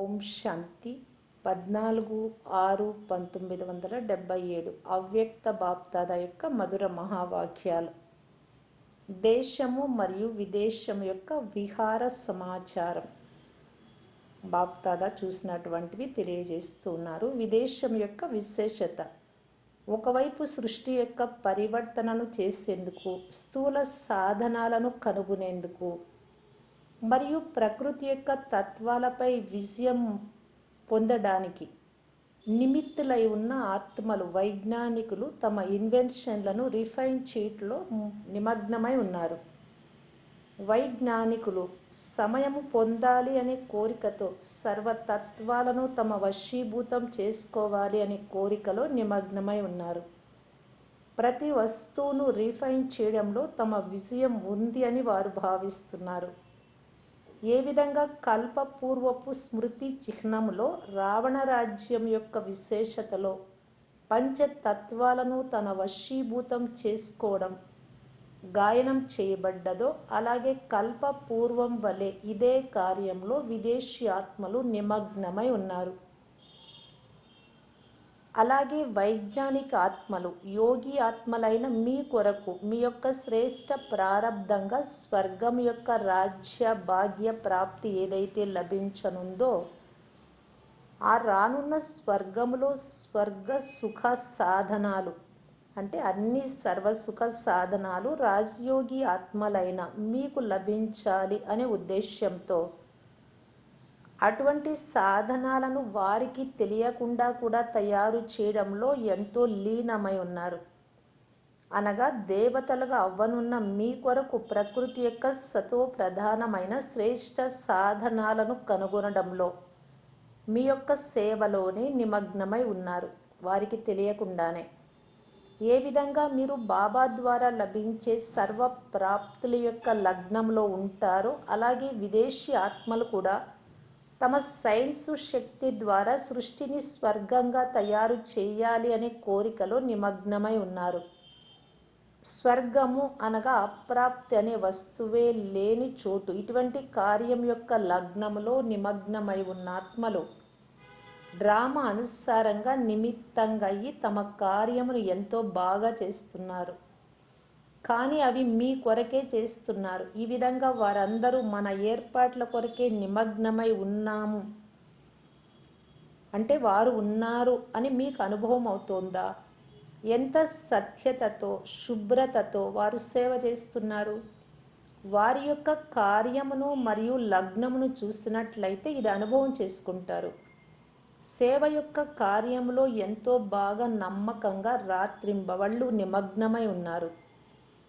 ఓం శాంతి. పద్నాలుగు ఆరు పంతొమ్మిది వందల డెబ్భై ఏడు అవ్యక్త బాప్దాద యొక్క మధుర మహావాక్యాలు. దేశము మరియు విదేశం యొక్క విహార సమాచారం. బాప్దాదా చూసినటువంటివి తెలియజేస్తున్నారు. విదేశం యొక్క విశేషత. ఒకవైపు సృష్టి యొక్క పరివర్తనను చేసేందుకు స్థూల సాధనాలను కనుగొనేందుకు మరియు ప్రకృతి యొక్క తత్వాలపై విజయం పొందడానికి నిమిత్తులై ఉన్న ఆత్మలు వైజ్ఞానికులు తమ ఇన్వెన్షన్లను రిఫైన్ చేయట్లో నిమగ్నమై ఉన్నారు. వైజ్ఞానికులు సమయము పొందాలి అనే కోరికతో సర్వతత్వాలను తమ వశీభూతం చేసుకోవాలి అనే కోరికలో నిమగ్నమై ఉన్నారు. ప్రతి వస్తువును రిఫైన్ చేయడంలో తమ విజయం ఉంది అని వారు భావిస్తున్నారు. ఏ విధంగా కల్పపూర్వపు స్మృతి చిహ్నములో రావణ రాజ్యం యొక్క విశేషతలో పంచతత్వాలను తన వశీభూతం చేసుకోవడం గాయనం చేయబడ్డదో అలాగే కల్పపూర్వం వలె ఇదే కార్యంలో విదేశీ ఆత్మలు నిమగ్నమై ఉన్నారు. అలాగే వైజ్ఞానిక ఆత్మలు యోగి ఆత్మలైన మీ కొరకు మీ యొక్క శ్రేష్ట ప్రారంధంగా స్వర్గం యొక్క రాజ్య భాగ్య ప్రాప్తి ఏదైతే లభించనుందో ఆ రానున్న స్వర్గములో స్వర్గ సుఖ సాధనాలు అంటే అన్ని సర్వసుఖ సాధనాలు రాజయోగి ఆత్మలైన మీకు లభించాలి అనే ఉద్దేశ్యంతో అటువంటి సాధనాలను వారికి తెలియకుండా కూడా తయారు చేయడంలో ఎంతో లీనమై ఉన్నారు. అనగా దేవతలుగా అవ్వనున్న మీ కొరకు ప్రకృతి యొక్క సతో ప్రధానమైన శ్రేష్ట సాధనాలను కనుగొనడంలో మీ యొక్క సేవలోనే నిమగ్నమై ఉన్నారు. వారికి తెలియకుండానే ఏ విధంగా మీరు బాబా ద్వారా లభించే సర్వ ప్రాప్తుల యొక్క లగ్నంలో ఉంటారో అలాగే విదేశీ ఆత్మలు కూడా తమ సైన్సు శక్తి ద్వారా సృష్టిని స్వర్గంగా తయారు చేయాలి అనే కోరికలో నిమగ్నమై ఉన్నారు. స్వర్గము అనగా అప్రాప్తి అనే వస్తువే లేని చోటు. ఇటువంటి కార్యం యొక్క లగ్నములో నిమగ్నమై ఉన్న ఆత్మలు డ్రామా అనుసారంగా నిమిత్తంగా అయ్యి తమ కార్యమును ఎంతో బాగా చేస్తున్నారు. కానీ అవి మీ కొరకే చేస్తున్నారు. ఈ విధంగా వారందరూ మన ఏర్పాట్ల కొరకే నిమగ్నమై ఉన్నాము. అంటే వారు ఉన్నారు అని మీకు అనుభవం అవుతోందా? ఎంత సత్యతతో శుభ్రతతో వారు సేవ చేస్తున్నారు? వారి యొక్క కార్యమును మరియు లగ్నమును చూసినట్లయితే ఇది అనుభవం చేసుకుంటారు. సేవ యొక్క కార్యంలో ఎంతో బాగా నమ్మకంగా రాత్రింబవళ్ళు నిమగ్నమై ఉన్నారు.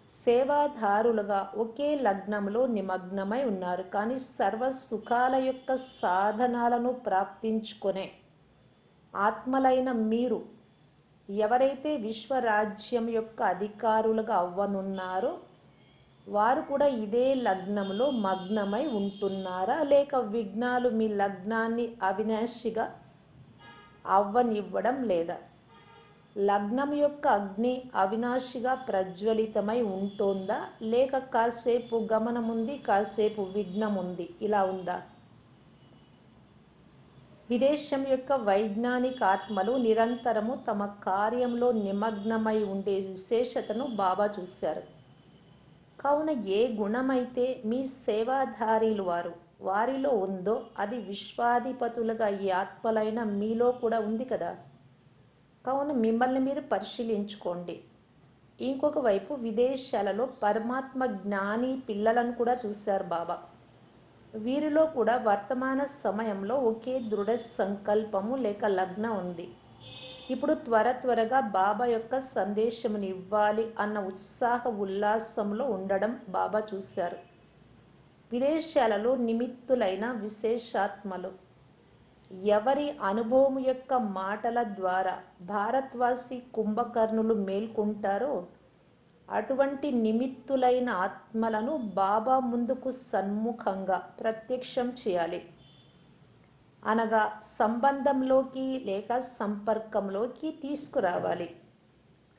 సేవాదారులుగా ఒకే లగ్నంలో నిమగ్నమై ఉన్నారు. కానీ సర్వ సుఖాల యొక్క సాధనాలను ప్రాప్తించుకునే ఆత్మలైన మీరు ఎవరైతే విశ్వరాజ్యం యొక్క అధికారులుగా అవ్వనున్నారో వారు కూడా ఇదే లగ్నంలో మగ్నమై ఉంటున్నారా? లేక విఘ్నాలు మీ లగ్నాన్ని అవినాశిగా అవ్వనివ్వడం లేదా? లగ్నం యొక్క అగ్ని అవినాశిగా ప్రజ్వలితమై ఉంటోందా? లేక కాసేపు గమనముంది కాసేపు విఘ్నం ఉంది ఇలా ఉందా? విదేశం యొక్క వైజ్ఞానిక ఆత్మలు నిరంతరము తమ కార్యంలో నిమగ్నమై ఉండే విశేషతను బాబా చూశారు. కావున ఏ గుణమైతే మీ సేవాధారీలు వారు వారిలో ఉందో అది విశ్వాధిపతులుగా ఈ ఆత్మలైన మీలో కూడా ఉంది కదా? కావున మిమ్మల్ని మీరు పరిశీలించుకోండి. ఇంకొక వైపు విదేశాలలో పరమాత్మ జ్ఞాని పిల్లలను కూడా చూశారు బాబా. వీరిలో కూడా వర్తమాన సమయంలో ఒకే దృఢ సంకల్పము లేక లగ్నం ఉంది. ఇప్పుడు త్వర త్వరగా బాబా యొక్క సందేశముని ఇవ్వాలి అన్న ఉత్సాహ ఉల్లాసంలో ఉండడం బాబా చూశారు. విదేశాలలో నిమిత్తులైన విశేషాత్మలు ఎవరి అనుభవం యొక్క మాటల ద్వారా భారత్వాసి కుంభకర్ణులు మేల్కొంటారో అటువంటి నిమిత్తులైన ఆత్మలను బాబా ముందుకు సన్ముఖంగా ప్రత్యక్షం చేయాలి. అనగా సంబంధంలోకి లేక సంపర్కంలోకి తీసుకురావాలి.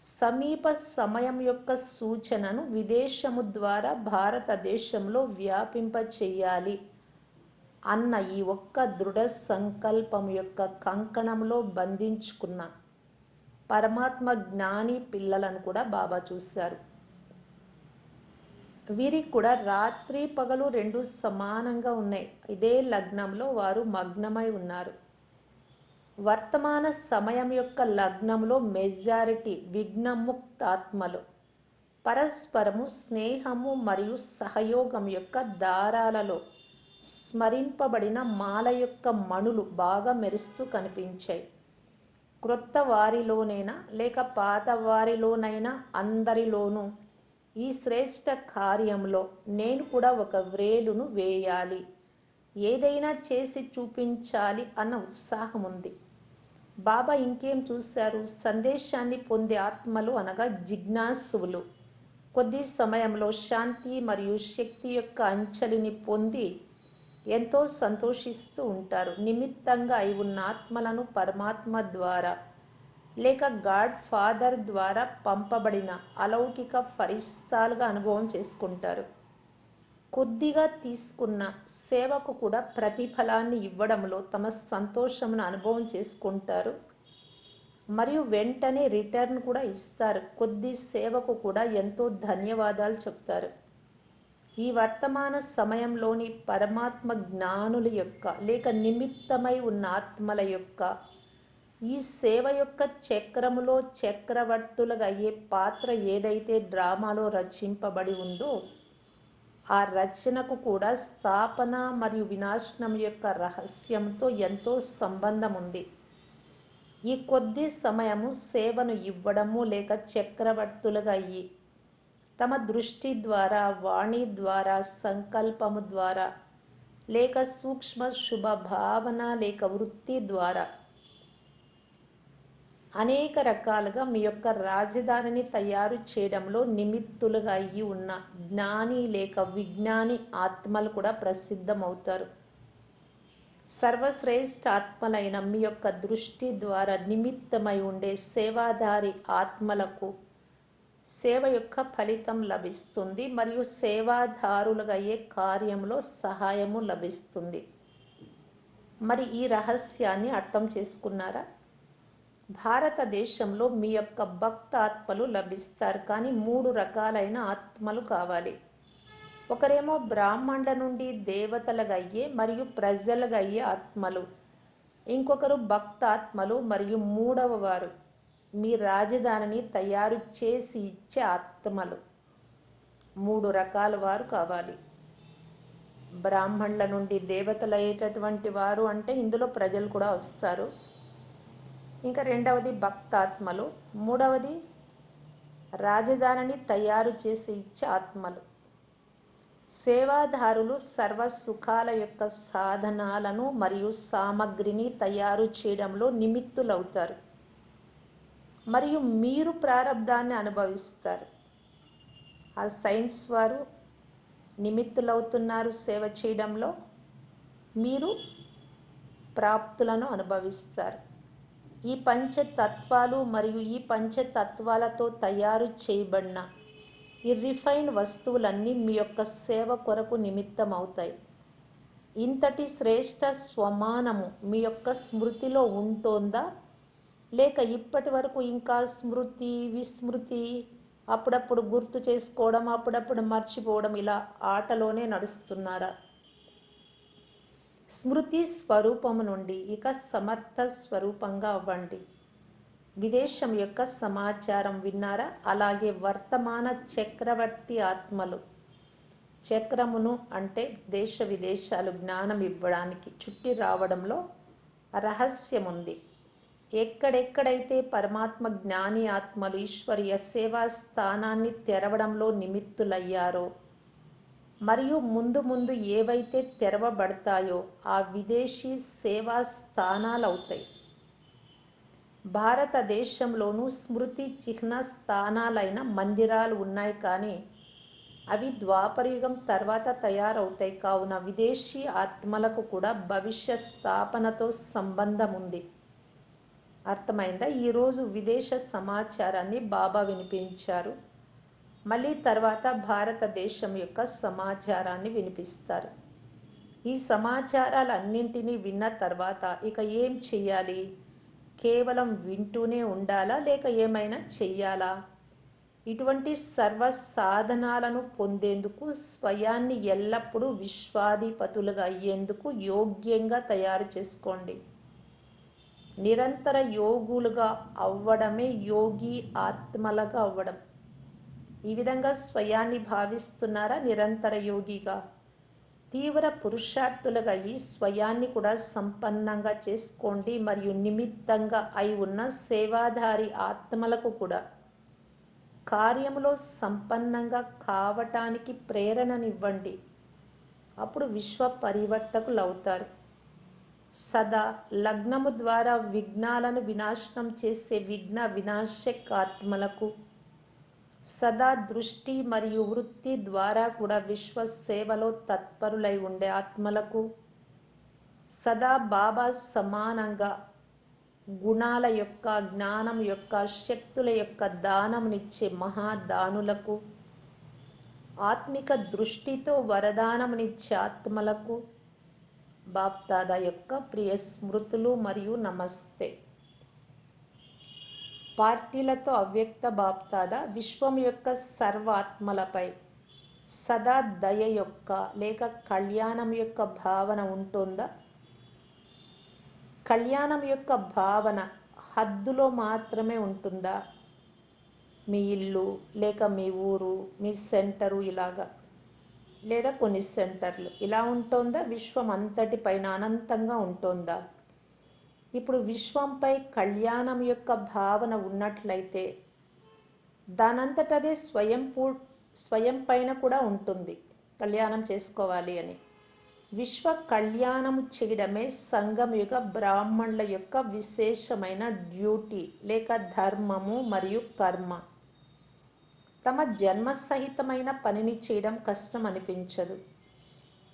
సమీప సమయం యొక్క సూచనను విదేశము ద్వారా భారతదేశంలో వ్యాపింప చేయాలి అన్న ఈ ఒక్క దృఢ సంకల్పం యొక్క కంకణంలో బంధించుకున్న పరమాత్మ జ్ఞాని పిల్లలను కూడా బాబా చూశారు. వీరికి కూడా రాత్రి పగలు రెండు సమానంగా ఉన్నాయి. ఇదే లగ్నంలో వారు మగ్నమై ఉన్నారు. వర్తమాన సమయం యొక్క లగ్నంలో మెజారిటీ విఘ్నముక్తాత్మలు పరస్పరము స్నేహము మరియు సహయోగం యొక్క దారాలలో స్మరింపబడిన మాల యొక్క మణులు బాగా మెరుస్తూ కనిపించాయి. క్రొత్త వారిలోనైనా లేక పాత వారిలోనైనా అందరిలోనూ ఈ శ్రేష్ట కార్యంలో నేను కూడా ఒక వ్రేలును వేయాలి. ఏదైనా చేసి చూపించాలి అన్న ఉత్సాహం ఉంది. బాబా ఇంకేం చూశారు? సందేశాన్ని పొందే ఆత్మలు అనగా జిజ్ఞాసువులు. కొద్ది సమయంలో శాంతి మరియు శక్తి యొక్క అంచలిని పొంది ఎంతో సంతోషిస్తూ ఉంటారు. నిమిత్తంగా అయి ఉన్న ఆత్మలను పరమాత్మ ద్వారా లేక గాడ్ ఫాదర్ ద్వారా పంపబడిన అలౌకిక ఫరిస్తాలుగా అనుభవం చేసుకుంటారు. కొద్దిగా తీసుకున్న సేవకు కూడా ప్రతిఫలాన్ని ఇవ్వడంలో తమ సంతోషమును అనుభవం చేసుకుంటారు. మరియు వెంటనే రిటర్న్ కూడా ఇస్తారు. కొద్ది సేవకు కూడా ఎంతో ధన్యవాదాలు చెప్తారు. ఈ వర్తమాన సమయంలోని పరమాత్మ జ్ఞానుల యొక్క లేక నిమిత్తమై ఉన్న ఆత్మల యొక్క ఈ సేవ యొక్క చక్రములో చక్రవర్తులుగా అయ్యే పాత్ర ఏదైతే డ్రామాలో రచింపబడి ఉందో ఆ రచనకు కూడా స్థాపన మరియు వినాశనం యొక్క రహస్యంతో ఎంతో సంబంధం ఉంది ఈ కొద్ది సమయము సేవను ఇవ్వడము లేక చక్రవర్తులుగా అయ్యి తమ దృష్టి ద్వారా వాణి ద్వారా సంకల్పము ద్వారా లేక సూక్ష్మ శుభ భావన లేక వృత్తి ద్వారా అనేక రకాలుగా మీ యొక్క రాజధానిని తయారు చేయడంలో నిమిత్తులుగా అయ్యి ఉన్న జ్ఞాని లేక విజ్ఞాని ఆత్మలు కూడా ప్రసిద్ధమవుతారు. సర్వశ్రేష్ఠ ఆత్మలైన మీ యొక్క దృష్టి ద్వారా నిమిత్తమై ఉండే సేవాదారి ఆత్మలకు సేవ యొక్క ఫలితం లభిస్తుంది మరియు సేవాదారులుగా అయ్యే కార్యంలో సహాయము లభిస్తుంది. మరి ఈ రహస్యాన్ని అర్థం చేసుకున్నారా? భారతదేశంలో మీ యొక్క భక్త ఆత్మలు లభిస్తారు కానీ మూడు రకాలైన ఆత్మలు కావాలి. ఒకరేమో బ్రాహ్మణుల నుండి దేవతలుగా అయ్యే మరియు ప్రజలుగా అయ్యే ఆత్మలు. ఇంకొకరు భక్త ఆత్మలు మరియు మూడవ వారు మీ రాజధానిని తయారు చేసి ఇచ్చే ఆత్మలు. మూడు రకాల వారు కావాలి. బ్రాహ్మణుల నుండి దేవతలు అయ్యేటటువంటి వారు అంటే ఇందులో ప్రజలు కూడా వస్తారు. ఇంకా రెండవది భక్తాత్మలు. మూడవది రాజధానిని తయారు చేసి ఇచ్చే ఆత్మలు. సేవాదారులు సర్వ సుఖాల యొక్క సాధనాలను మరియు సామగ్రిని తయారు చేయడంలో నిమిత్తులవుతారు. మరియు మీరు ప్రారంధాన్ని అనుభవిస్తారు. ఆ సైన్స్ వారు నిమిత్తులవుతున్నారు సేవ చేయడంలో. మీరు ప్రాప్తులను అనుభవిస్తారు. ఈ పంచతత్వాలు మరియు ఈ పంచతత్వాలతో తయారు చేయబడిన ఈ రిఫైన్ వస్తువులన్నీ మీ యొక్క సేవ కొరకు నిమిత్తం అవుతాయి ఇంతటి శ్రేష్ట స్వమానము మీ యొక్క స్మృతిలో ఉంటుందా? లేక ఇప్పటి వరకు ఇంకా స్మృతి విస్మృతి అప్పుడప్పుడు గుర్తు చేసుకోవడం అప్పుడప్పుడు మర్చిపోవడం ఇలా ఆటలోనే నడుస్తున్నారా? స్మృతి స్వరూపము నుండి ఇక సమర్థ స్వరూపంగా అవ్వండి. విదేశం యొక్క సమాచారం విన్నారా? అలాగే వర్తమాన చక్రవర్తి ఆత్మలు. చక్రమును అంటే దేశ విదేశాలు జ్ఞానం ఇవ్వడానికి చుట్టి రావడంలో రహస్యం ఉంది ఎక్కడెక్కడైతే పరమాత్మ జ్ఞాని ఆత్మలు ఈశ్వరీయ సేవా స్థానాన్ని తెరవడంలో నిమిత్తులయ్యారో మరియు ముందు ముందు ఏవైతే తెరవబడతాయో ఆ విదేశీ సేవా స్థానాలు అవుతాయి భారతదేశంలోనూ స్మృతి చిహ్న స్థానాలైన మందిరాలు ఉన్నాయి కానీ అవి ద్వాపరయుగం తర్వాత తయారవుతాయి. కావున విదేశీ ఆత్మలకు కూడా భవిష్య స్థాపనతో సంబంధం ఉంది అర్థమైందా? ఈరోజు విదేశ సమాచారాన్ని బాబా వినిపించారు. మళ్ళీ తర్వాత భారతదేశం యొక్క సమాచారాన్ని వినిపిస్తారు. ఈ సమాచారాలన్నింటినీ విన్న తర్వాత ఇక ఏం చెయ్యాలి? కేవలం వింటూనే ఉండాలా? లేక ఏమైనా చెయ్యాలా? ఇటువంటి సర్వ సాధనాలను పొందేందుకు స్వయాన్ని ఎల్లప్పుడూ విశ్వాధిపతులుగా అయ్యేందుకు యోగ్యంగా తయారు చేసుకోండి. నిరంతర యోగులుగా అవ్వడమే యోగి ఆత్మలుగా అవ్వడం. ఈ విధంగా స్వయాన్ని భావిస్తున్నారా నిరంతర యోగిగా? తీవ్ర పురుషార్థులుగా ఈ స్వయాన్ని కూడా సంపన్నంగా చేసుకోండి మరియు నిమిత్తంగా అయి ఉన్న సేవాధారి ఆత్మలకు కూడా. కార్యములో సంపన్నంగా కావటానికి ప్రేరణనివ్వండి. అప్పుడు విశ్వ పరివర్తకులు అవుతారు సదా లగ్నము ద్వారా విఘ్నాలను వినాశనం చేసే విఘ్న వినాశక్ ఆత్మలకు సదా దృష్టి మరియు వృత్తి ద్వారా కూడా విశ్వ సేవలో తత్పరులై ఉండే ఆత్మలకు సదా బాబా సమానంగా గుణాల యొక్క జ్ఞానం యొక్క శక్తుల యొక్క దానమునిచ్చే మహాదానులకు ఆత్మిక దృష్టితో వరదానమునిచ్చే ఆత్మలకు బాప్దాదా యొక్క ప్రియ స్మృతులు మరియు నమస్తే. పార్టీలతో అవ్యక్త బాప్దాదా విశ్వం యొక్క సర్వాత్మలపై సదా దయ యొక్క లేక కళ్యాణం యొక్క భావన ఉంటుందా? కళ్యాణం యొక్క భావన హద్దులో మాత్రమే ఉంటుందా? మీ ఇల్లు లేక మీ ఊరు మీ సెంటరు ఇలాగా లేదా కొన్ని సెంటర్లు. ఇలా ఉంటుందా? విశ్వం అంతటిపైన అనంతంగా ఉంటుందా? ఇప్పుడు విశ్వంపై కళ్యాణం యొక్క భావన ఉన్నట్లయితే దానంతటదే స్వయం పూ స్వయం పైన కూడా ఉంటుంది కళ్యాణం చేసుకోవాలి అని. విశ్వ కళ్యాణం చేయడమే సంఘం యొక్క బ్రాహ్మణుల యొక్క విశేషమైన డ్యూటీ లేక ధర్మము మరియు కర్మ. తమ జన్మ సహితమైన పనిని చేయడం కష్టం అనిపించదు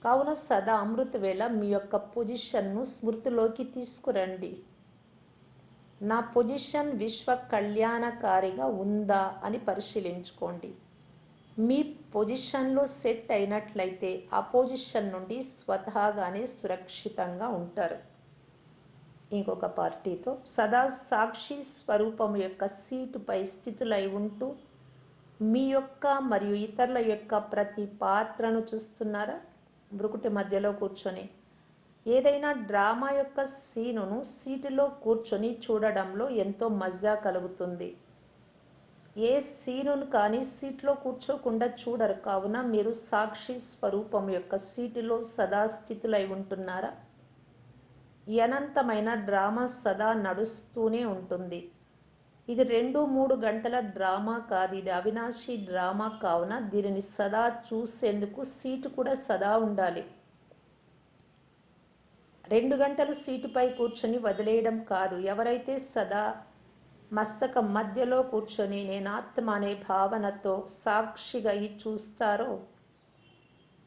కావున సదా అమృత వేళ మీ యొక్క పొజిషన్ను స్మృతిలోకి తీసుకురండి. నా పొజిషన్ విశ్వ కళ్యాణకారిగా ఉందా అని పరిశీలించుకోండి. మీ పొజిషన్లో సెట్ అయినట్లయితే ఆ పొజిషన్ నుండి స్వతహాగానే సురక్షితంగా ఉంటారు. ఇంకొక పార్టీతో సదా సాక్షి స్వరూపం యొక్క సీటుపై స్థితులై ఉంటూ మీ యొక్క మరియు ఇతరుల యొక్క ప్రతి పాత్రను చూస్తున్నారా? బ్రుకుటి మధ్యలో కూర్చొని. ఏదైనా డ్రామా యొక్క సీనును సీటులో కూర్చొని చూడడంలో ఎంతో మజా కలుగుతుంది. ఏ సీనును కానీ సీట్లో కూర్చోకుండా చూడరు. కావున మీరు సాక్షి స్వరూపం యొక్క సీటులో సదా స్థితులై ఉంటున్నారా? అనంతమైన డ్రామా సదా నడుస్తూనే ఉంటుంది. ఇది రెండు మూడు గంటల డ్రామా కాదు. ఇది అవినాశి డ్రామా కావున దీనిని సదా చూసేందుకు సీటు కూడా సదా ఉండాలి. రెండు గంటలు సీటుపై కూర్చొని వదిలేయడం కాదు. ఎవరైతే సదా మస్తకం మధ్యలో కూర్చొని నేను ఆత్మ అనే భావనతో సాక్షిగా ఈ చూస్తారో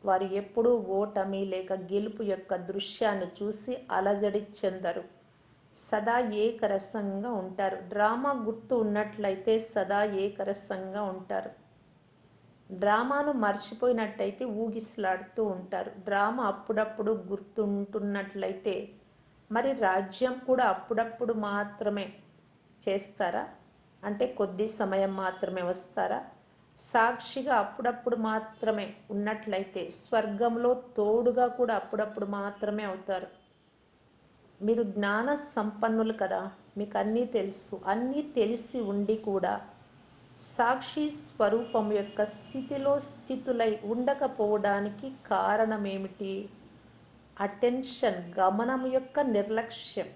వారు ఎప్పుడూ ఓటమి లేక గెలుపు యొక్క దృశ్యాన్ని చూసి అలజడి చెందరు. సదా ఏకరసంగా ఉంటారు. డ్రామా గుర్తు ఉన్నట్లయితే సదా ఏకరసంగా ఉంటారు. డ్రామాను మర్చిపోయినట్టయితే ఊగిసలాడుతూ ఉంటారు. డ్రామా అప్పుడప్పుడు గుర్తుంటున్నట్లయితే మరి రాజ్యం కూడా అప్పుడప్పుడు మాత్రమే చేస్తారా? అంటే కొద్ది సమయం మాత్రమే వస్తారా? సాక్షిగా అప్పుడప్పుడు మాత్రమే ఉన్నట్లయితే స్వర్గంలో తోడుగా కూడా అప్పుడప్పుడు మాత్రమే అవుతారు. మీరు జ్ఞాన సంపన్నులు కదా మీకు అన్నీ తెలుసు. అన్నీ తెలిసి ఉండి కూడా సాక్షి స్వరూపం యొక్క స్థితిలో స్థితులై ఉండకపోవడానికి కారణం ఏమిటి అటెన్షన్ గమనం యొక్క నిర్లక్ష్యం.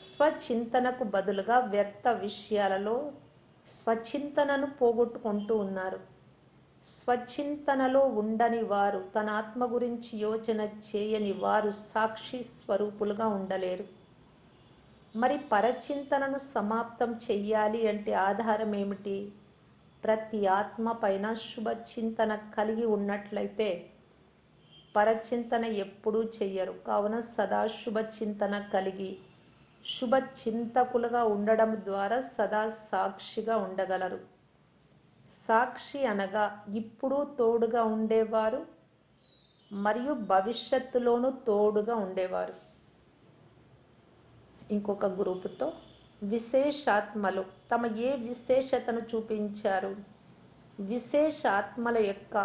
స్వచింతనకు బదులుగా వ్యర్థ విషయాలలో స్వచింతనను పోగొట్టుకుంటూ ఉన్నారు. స్వచింతనలో ఉండని వారు తన ఆత్మ గురించి యోచన చేయని వారు సాక్షి స్వరూపులుగా ఉండలేరు. మరి పరచింతనను సమాప్తం చెయ్యాలి అంటే ఆధారం ఏమిటి? ప్రతి ఆత్మ పైన శుభచింతన కలిగి ఉన్నట్లయితే పరచింతన ఎప్పుడూ చెయ్యరు. కావున సదా శుభచింతన కలిగి శుభ చింతకులుగా ఉండడం ద్వారా సదా సాక్షిగా ఉండగలరు. సాక్షి అనగా ఇప్పుడు తోడుగా ఉండేవారు మరియు భవిష్యత్తులోనూ తోడుగా ఉండేవారు. ఇంకొక గ్రూపుతో విశేషాత్మలు. తమ ఏ విశేషతను చూపించారు? విశేషాత్మల యొక్క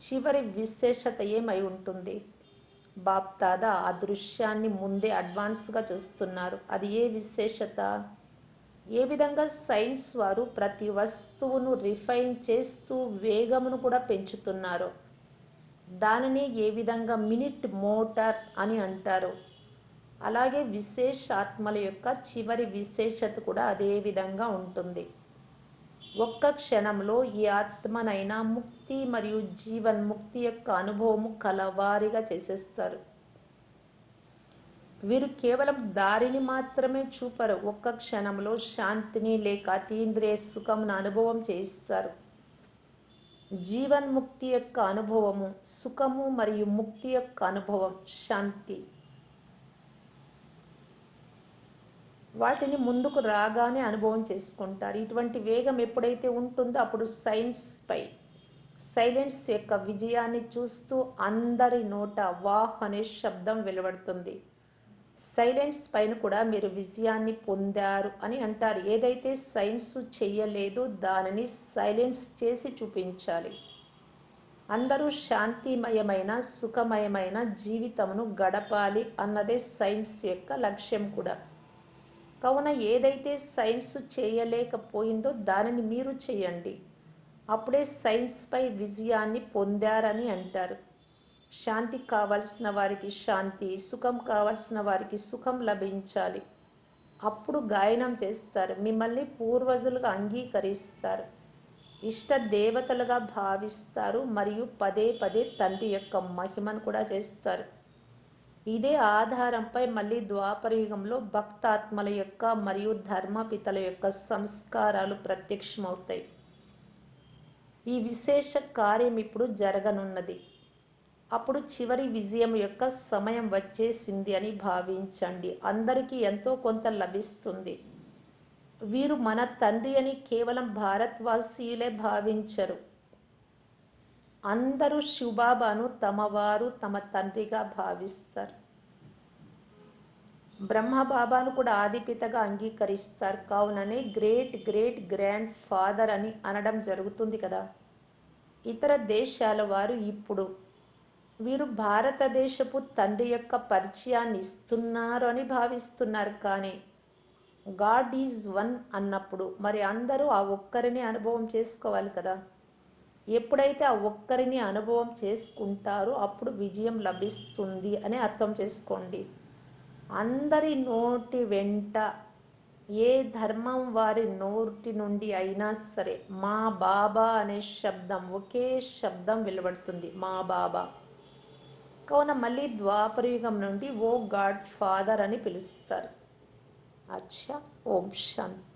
చివరి విశేషత ఏమై ఉంటుంది? బాప్దాదా ఆ దృశ్యాన్ని ముందే అడ్వాన్స్గా చూస్తున్నారు. అది ఏ విశేషత? ఏ విధంగా సైన్స్ వారు ప్రతి వస్తువును రిఫైన్ చేస్తూ వేగమును కూడా పెంచుతున్నారు? దానిని ఏ విధంగా మినిట్ మోటార్ అని అంటారు? అలాగే విశేష ఆత్మల యొక్క చివరి విశేషత కూడా అదే విధంగా ఉంటుంది. ఒక్క క్షణంలో ఈ ఆత్మనైనా ముక్తి మరియు జీవన్ముక్తి యొక్క అనుభవము కలవారిగా చేసేస్తారు. వీరు కేవలం దారిని మాత్రమే చూపరు. ఒక్క క్షణంలో శాంతిని లేక అతీంద్రియ సుఖంను అనుభవం చేయిస్తారు. జీవన్ముక్తి యొక్క అనుభవము సుఖము మరియు ముక్తి యొక్క అనుభవం శాంతి. వాటిని ముందుకు రాగానే అనుభవం చేసుకుంటారు. ఇటువంటి వేగం ఎప్పుడైతే ఉంటుందో అప్పుడు సైన్స్పై సైలెన్స్ యొక్క విజయాన్ని చూస్తూ అందరి నోట వాహ్ అనే శబ్దం వెలువడుతుంది. సైలెన్స్ పైన కూడా మీరు విజయాన్ని పొందారు అని అంటారు. ఏదైతే సైన్స్ చేయలేదో దానిని సైలెన్స్ చేసి చూపించాలి. అందరూ శాంతిమయమైన సుఖమయమైన జీవితమును గడపాలి అన్నదే సైన్స్ యొక్క లక్ష్యం కూడా. కావున ఏదైతే సైన్స్ చేయలేకపోయిందో దానిని మీరు చేయండి. అప్పుడే సైన్స్పై విజయాన్ని పొందారని అంటారు. శాంతి కావలసిన వారికి శాంతి సుఖం కావలసిన వారికి సుఖం లభించాలి. అప్పుడు గాయనం చేస్తారు. మిమ్మల్ని పూర్వజులుగా అంగీకరిస్తారు. ఇష్ట దేవతలుగా భావిస్తారు. మరియు పదే పదే తండ్రి యొక్క మహిమను కూడా చేస్తారు. ఇదే ఆధారంపై మళ్ళీ ద్వాపరయుగంలో భక్తాత్మల యొక్క మరియు ధర్మపితల యొక్క సంస్కారాలు ప్రత్యక్షమవుతాయి. ఈ విశేష కార్యం ఇప్పుడు జరగనున్నది. అప్పుడు చివరి విజయం యొక్క సమయం వచ్చేసింది అని భావించండి. అందరికీ ఎంతో కొంత లభిస్తుంది. వీరు మన తండ్రి అని కేవలం భారత్వాసీయులే భావించరు. అందరూ శివబాబాను తమవారు తమ తండ్రిగా భావిస్తారు. బ్రహ్మబాబాను కూడా ఆదిపితగా అంగీకరిస్తారు. కావుననే గ్రేట్ గ్రేట్ గ్రాండ్ ఫాదర్ అని అనడం జరుగుతుంది కదా. ఇతర దేశాల వారు ఇప్పుడు వీరు భారతదేశపు తండ్రి యొక్క పరిచయాన్ని ఇస్తున్నారు అని భావిస్తున్నారు కానీ గాడ్ ఈజ్ వన్ అన్నప్పుడు మరి అందరూ ఆ ఒక్కరిని అనుభవం చేసుకోవాలి కదా. ఎప్పుడైతే ఆ ఒక్కరిని అనుభవం చేసుకుంటారో అప్పుడు విజయం లభిస్తుంది అని అర్థం చేసుకోండి. అందరి నోటి వెంట ఏ ధర్మం వారి నోటి నుండి అయినా సరే మా బాబా అనే శబ్దం ఒకే శబ్దం వెలువడుతుంది. మా బాబా. కావున మళ్ళీ ద్వాపరయుగం నుండి ఓ గాడ్ ఫాదర్ అని పిలుస్తారు. అచ్చా ఓం శాంతి.